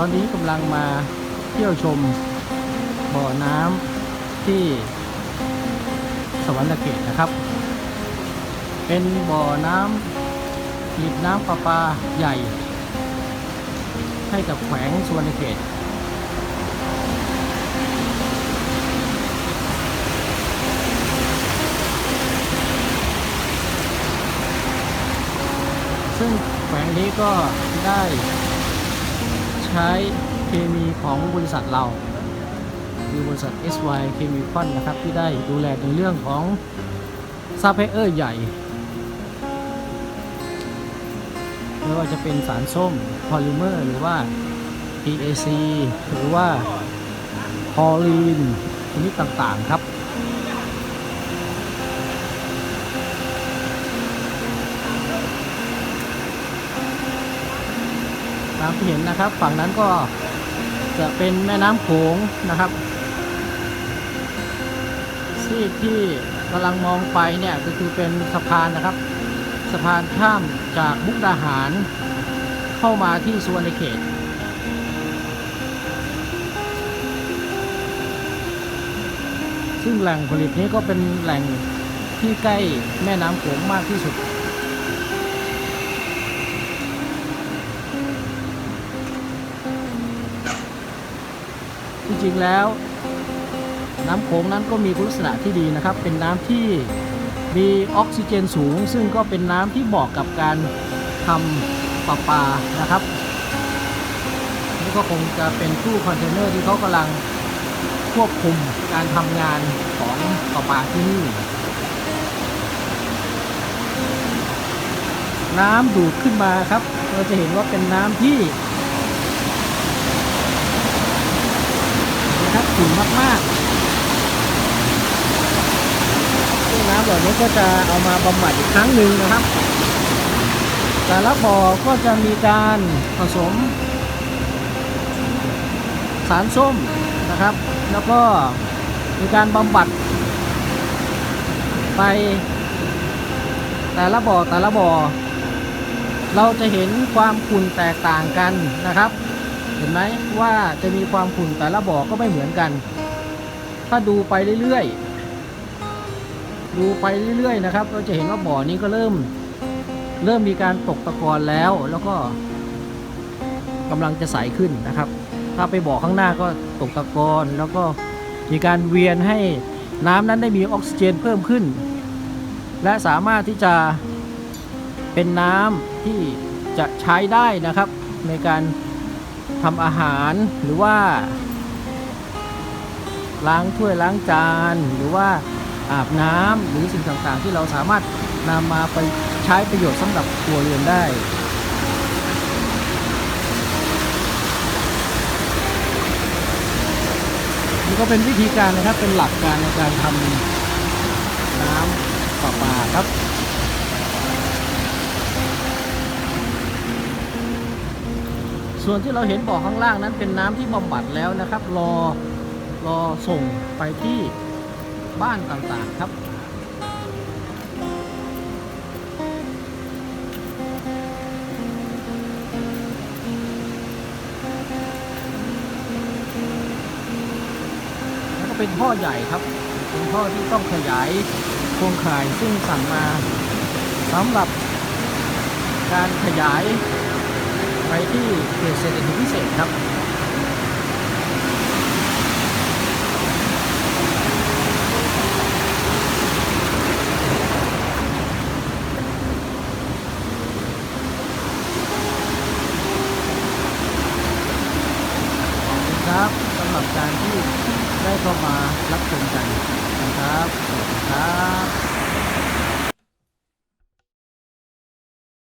ตอนนี้กำลังมาเที่ยวชมบ่อน้ำที่สวรรณเขตนะครับ เป็นบ่อน้ำผลิตน้ำประปาใหญ่ ให้กับแขวงสวรรณเขตซึ่งแขวงนี้ก็ได้ ใช้เคมีของบริษัทเรา คือบริษัท SY Chemical นะครับ ที่ได้ดูแลในเรื่องของซัพพลายเออร์ใหญ่ไม่ว่าจะเป็นสารส้มพอลิเมอร์หรือว่า PAC หรือว่าพอลีนชนิดต่างๆครับ ตามที่เห็นนะครับ ฝั่งนั้นก็จะเป็นแม่น้ำโขงนะครับซีกที่กำลังมองไปเนี่ยก็คือเป็นสะพานนะครับ สะพานข้ามจากมุกดาหาร เข้ามาที่สุวรรณเขตซึ่งแหล่งผลิตนี้ก็เป็นแหล่งที่ใกล้แม่น้ำโขงมากที่สุด จริงๆแล้ว น้ำโขงนั้นก็มีคุณลักษณะที่ดีนะครับ เป็นน้ำที่มีออกซิเจนสูง ซึ่งก็เป็นน้ำที่เหมาะกับการทำประปานะครับนี่ก็คงจะเป็นตู้คอนเทนเนอร์ที่เขากำลังควบคุมการทำงานของประปาที่นี่น้ำดูดขึ้นมาครับ เราจะเห็นว่าเป็นน้ำที่ นะครับขุ่นมากๆซึ่งน้ำเหล่านี้ก็จะเอามาบำบัดอีกครั้งหนึ่งนะครับ แต่ละบ่อก็จะมีการผสม สารส้มนะครับ แล้วก็มีการบำบัด ไป แต่ละบ่อแต่ละบ่อเราจะเห็นความขุ่นแตกต่างกันนะครับ เห็นไหมว่าจะมีความขุ่นแต่ละบ่อก็ไม่เหมือนกัน ถ้าดูไปเรื่อยๆ ดูไปเรื่อยๆนะครับ เราจะเห็นว่าบ่อนี้ก็เริ่ม เริ่มมีการตกตะกอนแล้วแล้วก็กำลังจะใสขึ้นนะครับ ถ้าไปบ่อข้างหน้าก็ตกตะกอนแล้วก็มีการเวียนให้น้ำนั้นได้มีออกซิเจนเพิ่มขึ้น และสามารถที่จะเป็นน้ำที่จะใช้ได้นะครับในการ ทำอาหารหรือว่า ล้างถ้วยล้างจาน หรือว่าอาบน้ำหรือสิ่งต่างๆ ที่เราสามารถนำมาไปใช้ประโยชน์สำหรับครัวเรือนได้นี่ก็เป็นวิธีการนะครับเป็นหลักการในการทำน้ำประปาครับ ส่วนที่เราเห็นบ่อข้างล่างนั้นเป็นน้ำที่บำบัดแล้วนะครับ รอรอส่งไปที่บ้านต่างๆครับแล้วก็เป็นท่อใหญ่ครับ เป็นท่อที่ต้องขยายโครงข่ายซึ่งสั่งมาสำหรับการขยาย ไปที่เขตเศรษฐกิจพิเศษครับขอบคุณครับสำหรับการที่ได้เข้ามารับชมกันนะครับสวัสดีครับ